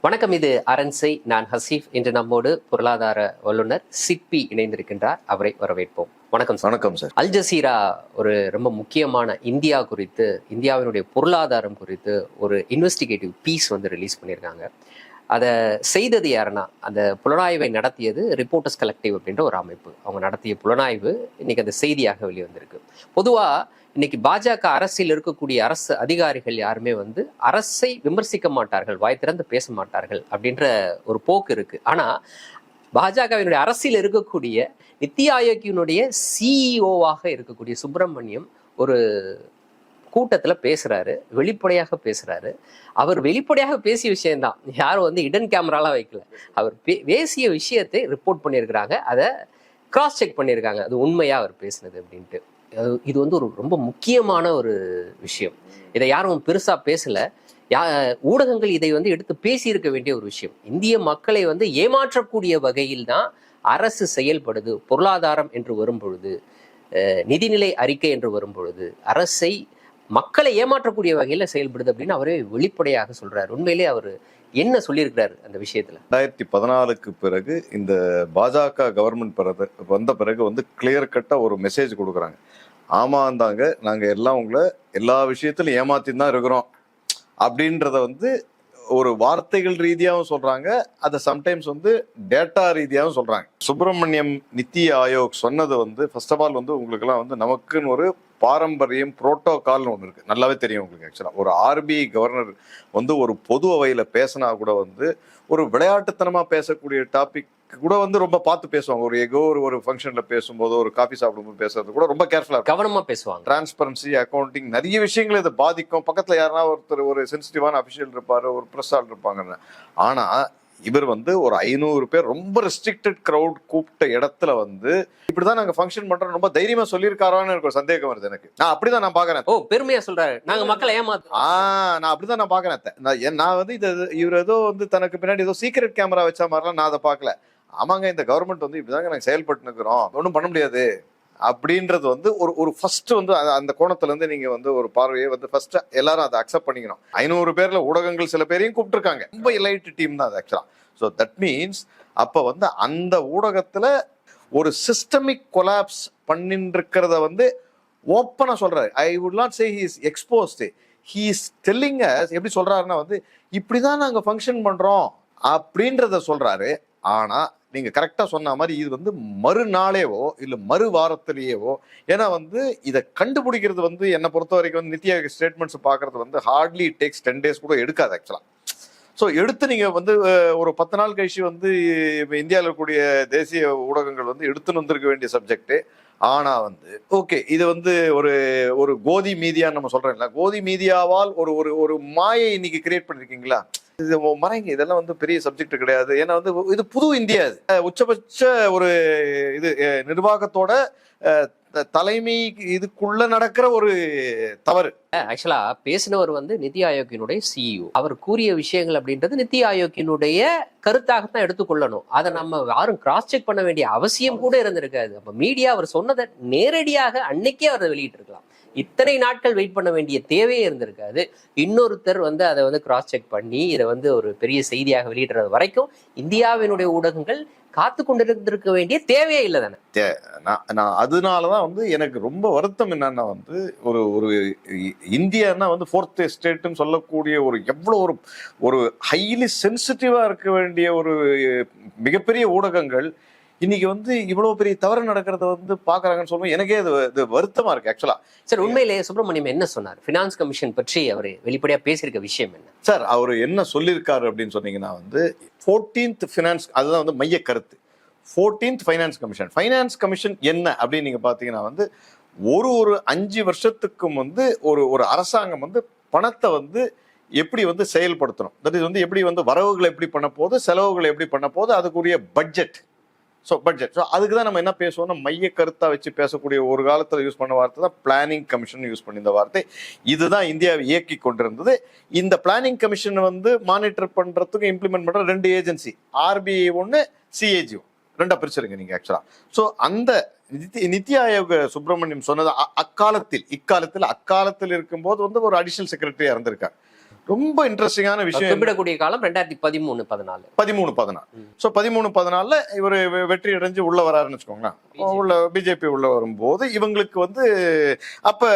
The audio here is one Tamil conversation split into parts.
வணக்கம் இது அரண்சை நான் ஹசீஃப். இன்று நம்மோடு பொருளாதார வல்லுநர் சிப்பி இணைந்திருக்கின்றார். அவரை வரவேற்போம். வணக்கம் வணக்கம் சார். அல் ஜசீரா ஒரு ரொம்ப முக்கியமான இந்தியா குறித்து இந்தியாவினுடைய பொருளாதாரம் குறித்து ஒரு இன்வெஸ்டிகேட்டிவ் பீஸ் வந்து ரிலீஸ் பண்ணியிருக்காங்க. அதை செய்தது யாருன்னா அந்த புலனாய்வை நடத்தியது ரிப்போர்ட்டர்ஸ் கலெக்டிவ் அப்படின்ற ஒரு அமைப்பு. அவங்க நடத்திய புலனாய்வு இன்னைக்கு அந்த செய்தியாக வெளிவந்திருக்கு. பொதுவாக இன்னைக்கு பாஜக அரசில் இருக்கக்கூடிய அரசு அதிகாரிகள் யாருமே வந்து அரசை விமர்சிக்க மாட்டார்கள் வாய் திறந்து பேச மாட்டார்கள் அப்படின்ற ஒரு போக்கு இருக்கு. ஆனா பாஜகவினுடைய அரசியல் இருக்கக்கூடிய நித்தி ஆயோக்கியனுடைய சிஇஓவாக இருக்கக்கூடிய சுப்பிரமணியம் ஒரு கூட்டத்துல பேசுறாரு வெளிப்படையாக பேசுறாரு. அவர் வெளிப்படையாக பேசிய விஷயம்தான். யாரும் வந்து இடன் கேமராலாம் வைக்கல. அவர் பே- பேசிய விஷயத்தை ரிப்போர்ட் பண்ணியிருக்கிறாங்க. அதை கிராஸ் செக் பண்ணியிருக்காங்க. அது உண்மையா அவர் பேசுனது அப்படின்ட்டு. இது வந்து ஒரு ரொம்ப முக்கியமான ஒரு விஷயம். இதை யாரும் பெருசா பேசல. யா ஊடகங்கள் இதை வந்து எடுத்து பேசியிருக்க வேண்டிய ஒரு விஷயம். இந்திய மக்களை வந்து ஏமாற்றக்கூடிய வகையில் தான் அரசு செயல்படுது. பொருளாதாரம் என்று வரும் பொழுது நிதிநிலை அறிக்கை என்று வரும் பொழுது அரசை மக்களை ஏமாற்றக்கூடிய வகையில் செயல்படுது அப்படின்னு அவரே வெளிப்படையாக சொல்றாரு. உண்மையிலே அவர் என்ன சொல்லியிருக்கிறாரு அந்த விஷயத்துல? ரெண்டாயிரத்தி பதினாலுக்கு பிறகு இந்த பாஜக கவர்மெண்ட் வந்த பிறகு வந்து கிளியர் கட்டா ஒரு மெசேஜ் கொடுக்குறாங்க. ஆமாந்தாங்க. நாங்கள் எல்லாம் உங்களை எல்லா விஷயத்திலும் ஏமாத்தி தான் இருக்கிறோம். அப்படின்றத வந்து ஒரு வார்த்தைகள் ரீதியாகவும் சொல்கிறாங்க அதை சம்டைம்ஸ் வந்து டேட்டா ரீதியாகவும் சொல்கிறாங்க சுப்பிரமணியம் நித்தி ஆயோக் சொன்னது வந்து ஃபர்ஸ்ட் ஆஃப் ஆல் வந்து உங்களுக்கெல்லாம் வந்து நமக்குன்னு ஒரு பாரம்பரியம் புரோட்டோகால்னு ஒன்று இருக்குது நல்லாவே தெரியும் உங்களுக்கு ஆக்சுவலாக ஒரு ஆர்பிஐ கவர்னர் வந்து ஒரு பொது அவையில் பேசினா கூட வந்து ஒரு விளையாட்டுத்தனமாக பேசக்கூடிய டாபிக் கூட வந்து ரொம்ப பார்த்து பேசுவாங்க. ஒரு எகோ ஒரு ஒரு ஃபங்க்ஷன்ல பேசும்போது ஒரு காஃபி சாப்பிடும்போது பேசுறது கூட ரொம்ப கேர்ஃபுல்லா கவனமா பேசுவாங்க. டிரான்ஸ்பரன்சி அக்கௌண்டிங் நிறைய விஷயங்கள் இதை பாதிக்கும். பக்கத்துல யாருன்னா ஒருத்தர் ஒரு சென்சிட்டிவான அபிஷியல் இருப்பாரு ஒரு ப்ரெஸ் ஆள் இருப்பாங்கன்னு. ஆனா இவர் வந்து ஒரு ஐநூறு பேர் ரொம்ப ரெஸ்ட்ரிக்டட் crowd கூப்பிட்ட இடத்துல வந்து இப்படிதான் நாங்க ஃபங்க்ஷன் பண்றோம் ரொம்ப தைரியமா சொல்லியிருக்காரான்னு எனக்கு ஒரு சந்தேகம் வருது எனக்கு. நான் அப்படிதான் நான் பாக்குறேன் ஓ பெருமையா சொல்றாரு. நாங்க மக்களை ஏமாத்துறோம். ஆ நான் அப்படிதான் நான் பாக்குறேன் நான் வந்து இது இவர் ஏதோ வந்து தனக்கு பின்னாடி ஏதோ சீக்ரெட் கேமரா வச்ச மாதிரிலாம் நான் அதை பார்க்கல. ஆமாங்க இந்த கவர்மெண்ட் வந்து இப்படிதாங்க நாங்கள் செயல்பட்டு இருக்கிறோம் ஒன்றும் பண்ண முடியாது. அப்படின்றது வந்து ஒரு ஒரு ஃபர்ஸ்ட் வந்து அந்த- அந்த நீங்கள் வந்து ஒரு பார்வையை வந்து ஃபர்ஸ்ட் எல்லாரும் அதை அக்செப்ட் பண்ணிக்கணும். ஐநூறு பேரில் ஊடகங்கள் சில பேரையும் கூப்பிட்டுருக்காங்க. ரொம்ப எலைட் டீம் தான் அது ஆக்சுவலாக ஸோ தட் மீன்ஸ் அப்போ வந்து அந்த ஊடகத்தில் ஒரு சிஸ்டமிக் கொலாப்ஸ் பண்ணிட்டு வந்து ஓப்பனாக சொல்கிறாரு I would not say he's exposed he's telling எப்படி சொல்கிறாருன்னா வந்து இப்படிதான் நாங்கள் ஃபங்க்ஷன் பண்ணுறோம் அப்படின்றத சொல்கிறாரு ஆனா நீங்க கரெக்டா சொன்ன மாதிரி இது வந்து மறுநாளேவோ இல்ல மறு வாரத்திலேயேவோ ஏன்னா வந்து இதை கண்டுபிடிக்கிறது வந்து என்னை பொறுத்த வரைக்கும் வந்து நித்யா ஸ்டேட்மெண்ட்ஸ் பார்க்குறது வந்து ஹார்ட்லி டேக்ஸ் டென் டேஸ் கூட எடுக்காது ஆக்சுவலா ஸோ எடுத்து நீங்க வந்து ஒரு பத்து நாள் கழிச்சு வந்து இப்போ இந்தியாவில் இருக்கக்கூடிய தேசிய ஊடகங்கள் வந்து எடுத்துன்னு வந்திருக்க வேண்டிய சப்ஜெக்ட் ஆனா வந்து ஓகே இது வந்து ஒரு ஒரு கோதி மீதியான்னு நம்ம சொல்றோம்ல கோதி மீதியாவால் ஒரு ஒரு ஒரு மாயை இன்னைக்கு கிரியேட் பண்ணிருக்கீங்களா? இது மறைங்க இதெல்லாம் வந்து பெரிய சப்ஜெக்ட் கிடையாது. ஏன்னா வந்து இது புது இந்தியா இது. உச்சபட்ச ஒரு இது நிர்வாகத்தோட த- தலைமை இதுக்குள்ள நடக்கிற ஒரு தவறு. ஆக்சுவலா பேசினவர் வந்து நிதி ஆயோக்கினுடைய சிஇஓ அவர் கூறிய விஷயங்கள் அப்படின்றது நிதி ஆயோக்கினுடைய கருத்தாகத்தான் எடுத்துக்கொள்ளணும். அதை நம்ம யாரும் கிராஸ் செக் பண்ண வேண்டிய அவசியம் கூட இருந்திருக்காது. அப்ப மீடியா அவர் சொன்னதை நேரடியாக அன்னைக்கே அவர் வெளியிட்டு இருக்கலாம் இத்தனை நாட்கள் வெயிட் பண்ண வேண்டிய தேவையே இருந்திருக்காது. இன்னொருத்தர் வந்து அதை வந்து கிராஸ் செக் பண்ணி இதை வந்து ஒரு பெரிய செய்தியாக வெளியிடுறது வரைக்கும் இந்தியாவினுடைய ஊடகங்கள் காத்து கொண்டிருந்திருக்க வேண்டிய தேவையே இல்லை தானே? நான் நான் அதனாலதான் வந்து எனக்கு ரொம்ப வருத்தம் என்னன்னா வந்து ஒரு ஒரு இ- இந்தியான்னா வந்து ஃபோர்த் எஸ்டேட்னு சொல்லக்கூடிய ஒரு எவ்வளோ ஒரு ஒரு ஹைலி சென்சிட்டிவா இருக்க வேண்டிய ஒரு மிகப்பெரிய ஊடகங்கள் இன்னைக்கு வந்து இவ்வளவு பெரிய தவறு நடக்கிறத வந்து பாக்குறாங்கன்னு சொல்லும்போது எனக்கே அது இது வருத்தமா இருக்கு ஆக்சுவலா சார் உண்மையிலேயே சுப்பிரமணியம் என்ன சொன்னார்? பினான்ஸ் கமிஷன் பற்றி அவர் வெளிப்படையா பேசியிருக்க விஷயம் என்ன? சார் அவர் என்ன சொல்லியிருக்காரு அப்படின்னு சொன்னீங்கன்னா வந்து ஃபோர்டீன்த் ஃபினான்ஸ் அதுதான் வந்து மைய கருத்து. Fourteenth finance commission finance commission என்ன அப்படின்னு நீங்க பாத்தீங்கன்னா வந்து ஒரு ஒரு அஞ்சு வருஷத்துக்கும் வந்து ஒரு ஒரு அரசாங்கம் வந்து பணத்தை வந்து எப்படி வந்து செயல்படுத்தணும்? தட் இஸ் வந்து எப்படி வந்து வரவுகளை எப்படி பண்ண போகுது செலவுகளை எப்படி பண்ண போகுது அதுக்குரிய பட்ஜெட் ஸோ பட்ஜெட் ஸோ அதுக்கு தான் நம்ம என்ன பேசுவோம்னா மைய கருத்தாக வச்சு பேசக்கூடிய ஒரு காலத்தில் யூஸ் பண்ண வார்த்தை தான் பிளானிங் கமிஷன் யூஸ் பண்ணி இந்த வார்த்தை. இதுதான் இந்தியாவை இயக்கி கொண்டிருந்தது. இந்த பிளானிங் கமிஷன் வந்து மானிட்டர் பண்ணுறதுக்கும் இம்ப்ளிமெண்ட் பண்ணுற ரெண்டு ஏஜென்சி ஆர்பிஐ ஒன்று சிஏஜி ரெண்டாக பிரிச்சிருங்க நீங்கள் ஆக்சுவலாக ஸோ அந்த நிதி நித்தி ஆயோக சுப்பிரமணியம் சொன்னது அக்காலத்தில் இக்காலத்தில் அக்காலத்தில் இருக்கும்போது வந்து ஒரு அடிஷனல் செக்ரட்டரியா இருந்திருக்கார். ரொம்ப இன்ட்ரெஸ்டிங்கான விஷயம் குறிப்பிடக்கூடிய காலம் ரெண்டாயிரத்தி பதிமூணு பதினாலு. பதிமூணு பதினாலு. ஸோ பதிமூணு பதினாலில் இவர் வெற்றி அடைஞ்சு உள்ள வராருன்னு வச்சுக்கோங்களேன். உள்ள பிஜேபி உள்ள வரும்போது இவங்களுக்கு வந்து அப்ப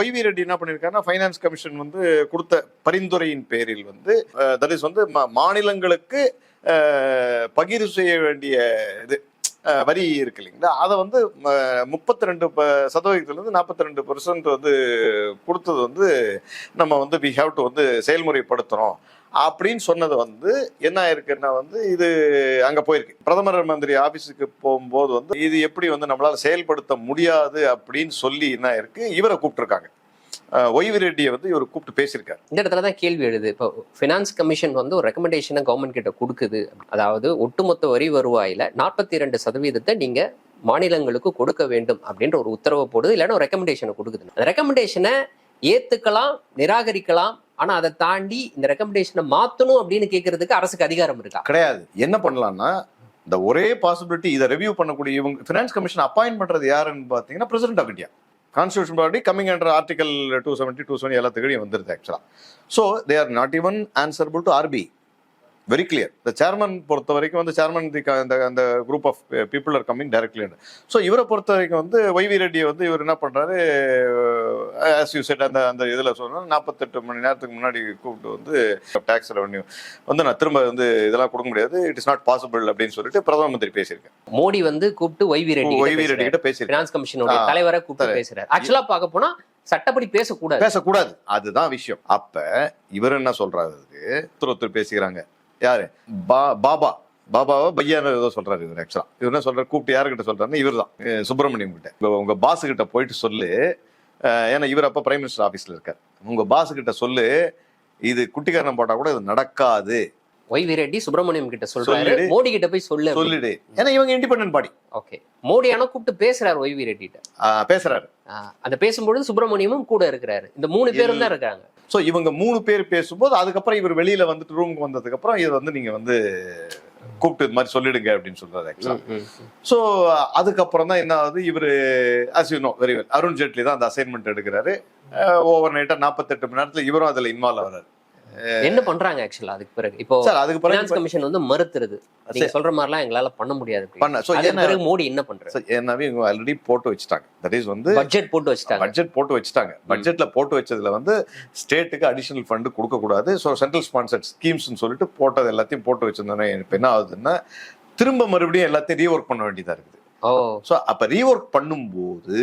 ஒய்வி ரெட்டி என்ன பண்ணியிருக்காருன்னா ஃபைனான்ஸ் கமிஷன் வந்து கொடுத்த பரிந்துரையின் பேரில் வந்து தட் இஸ் வந்து மாநிலங்களுக்கு பகிர்வு செய்ய வேண்டிய இது. வரி இருக்கு இல்லைங்களா? அதை வந்து முப்பத்தி ரெண்டு சதவீதத்துலேருந்து நாற்பத்தி ரெண்டு பெர்சன்ட் வந்து கொடுத்தது வந்து நம்ம வந்து வி ஹாவ் டு வந்து செயல்முறைப்படுத்துகிறோம் அப்படின்னு சொன்னது வந்து என்ன ஆயிருக்குன்னா வந்து இது அங்கே போயிருக்கு. பிரதமர் மந்திரி ஆஃபீஸுக்கு போகும்போது வந்து இது எப்படி வந்து நம்மளால் செயல்படுத்த முடியாது அப்படின்னு சொல்லி என்ன ஆயிருக்கு? இவரை கூப்பிட்டுருக்காங்க. ஒய்வி ரெட்டியை வந்து இவர் கூப்பிட்டு பேசியிருக்காரு. இந்த இடத்துல தான் கேள்வி எழுது. இப்போ ஃபினான்ஸ் கமிஷன் வந்து ஒரு ரெக்கமெண்டேஷனை கவர்மெண்ட் கிட்ட கொடுக்குது. அதாவது ஒட்டுமொத்த வரி வருவாயில நாற்பத்தி ரெண்டு சதவீதத்தை நீங்க மாநிலங்களுக்கு கொடுக்க வேண்டும் அப்படின்ற ஒரு உத்தரவை போடுது இல்லைன்னா ஒரு ரெக்கமெண்டேஷனை கொடுக்குது. அந்த ரெக்கமெண்டேஷனை ஏத்துக்கலாம் நிராகரிக்கலாம் ஆனா அதை தாண்டி இந்த ரெக்கமெண்டேஷனை மாத்தணும் அப்படின்னு கேட்கறதுக்கு அரசுக்கு அதிகாரம் இருக்கா? கிடையாது. என்ன பண்ணலாம்னா இந்த ஒரே பாசிபிலிட்டி இதை ரிவ்யூ பண்ணக்கூடிய இவங்க ஃபினான்ஸ் கமிஷன் அப்பாயின்ட் பண்றது யாருன்னு பார்த்தீங்கன்னா president of India constitution body coming under article two seventy two seventy எல்லாத்துக்கும் வந்துருது ஆக்சுவலாக so they are not even answerable to RBI very clear இந்த சேர்மன் பொறுத்த வரைக்கும் வந்து சேர்மன் தி அந்த அந்த group of people are coming directly so இவரை பொறுத்த வரைக்கும் வந்து ஒய்வி ரெட்டியை வந்து இவர் என்ன பண்ணுறாரு ஆஸ் யூ செட் அந்த அந்த இதில் சொன்னால் நாற்பத்தெட்டு மணி நேரத்துக்கு முன்னாடி கூப்பிட்டு வந்து டேக்ஸ் ரெவன்யூ வந்து நான் திரும்ப வந்து இதெல்லாம் கொடுக்க முடியாது. இட் இஸ் நாட் பாசிபிள் அப்படின்னு சொல்லிட்டு பிரதம மந்திரி பேசியிருக்கேன். மோடி வந்து கூப்பிட்டு ஒய்வி ரெட்டி ஒய்வி ரெட்டி கிட்ட பேசியிருக்கேன். பினான்ஸ் கமிஷனுடைய ஆ, தலைவரை கூப்பிட்டு பேசுறாரு. ஆக்சுவலா பார்க்க போனா சட்டப்படி பேசக்கூடாது. பேசக்கூடாது. அதுதான் விஷயம். அப்ப இவர் என்ன சொல்றாரு? ஒருத்தர் ஒருத்தர் பேசிக்கிறாங்க. யாரு? பா பாபா. பாபாவை பையான்னு ஏதோ சொல்றாரு இவர் ஆக்சுவலா இவர் என்ன சொல்றாரு? கூப்பிட்டு யாருக்கிட்ட சொல்றாருன்னு இவர் தான் சுப்பிரமணியம் கிட்ட. இப்ப உங்க பாஸ் கிட்ட போயிட்டு சொல்லு. ஏன்னா இவர் அப்ப பிரைம் மினிஸ்டர் ஆபீஸ்ல இருக்கார். உங்க பாஸ் கிட்ட சொல்லு. இது குட்டிக்காரன் போட்டா கூட இது நடக்காது. ஒய்வி ரெட்டி சுப்பிரமணியம் கிட்ட சொல்றாரு. மோடி கிட்ட போய் சொல்லு. சொல்லிடு. ஏன்னா இவங்க இண்டிபெண்டன்ட் பாடி ஓகே மோடி ஆனா கூப்பிட்டு பேசுறாரு ஒய்வி ரெட்டிட்ட பேசுறாரு. அந்த பேசும்பொழுது சுப்பிரமணியமும் கூட இருக்கிறாரு. இந்த மூணு பேரும் தான் இருக்காங்க. ஸோ இவங்க மூணு பேர் பேசும்போது அதுக்கப்புறம் இவர் வெளியில வந்துட்டு ரூமுக்கு வந்ததுக்கு அப்புறம் இது வந்து நீங்க வந்து கூப்பிட்டு இது மாதிரி சொல்லிடுங்க அப்படின்னு சொல்றாரு ஆக்சுவலா ஸோ அதுக்கப்புறம் தான் என்ன ஆகுது? இவர் as you know very well Arun Jaitley தான் அந்த அசைன்மெண்ட் எடுக்கிறாரு. ஓவர் நைட்டா நாற்பத்தெட்டு மணி நேரத்துல இவரும் அதுல இன்வால்வ் ஆகிறாரு என்ன பண்றாங்க ஆக்சுவலா அதுக்கு பிறகு. இப்போ சார் அதுக்கு பிறகு கமிஷன் வந்து மறுத்துருது. நீங்க சொல்ற மாதிரிலாம் எங்களால பண்ண முடியாது. பண்ண என்ன பிறகு மோடி என்ன பண்றாரு? சார் ஏன்னாவே இவங்க ஆல்ரெடி போட்டு வச்சுட்டாங்க. தட் இஸ் வந்து பட்ஜெட் போட்டு வச்சுட்டாங்க. பட்ஜெட் போட்டு வச்சுட்டாங்க. பட்ஜெட்ல போட்டு வச்சதுல வந்து ஸ்டேட்டுக்கு அடிஷனல் ஃபண்ட் கொடுக்க கூடாது. ஸோ சென்ட்ரல் ஸ்பான்சர்ட் ஸ்கீம்ஸ்னு சொல்லிட்டு போட்டது எல்லாத்தையும் போட்டு வச்சிருந்தோன்னே இப்போ என்ன ஆகுதுன்னா திரும்ப மறுபடியும் எல்லாத்தையும் ரீஒர்க் பண்ண வேண்டியதா இருக்குது. ஸோ அப்ப ரீஒர்க் பண்ணும்போது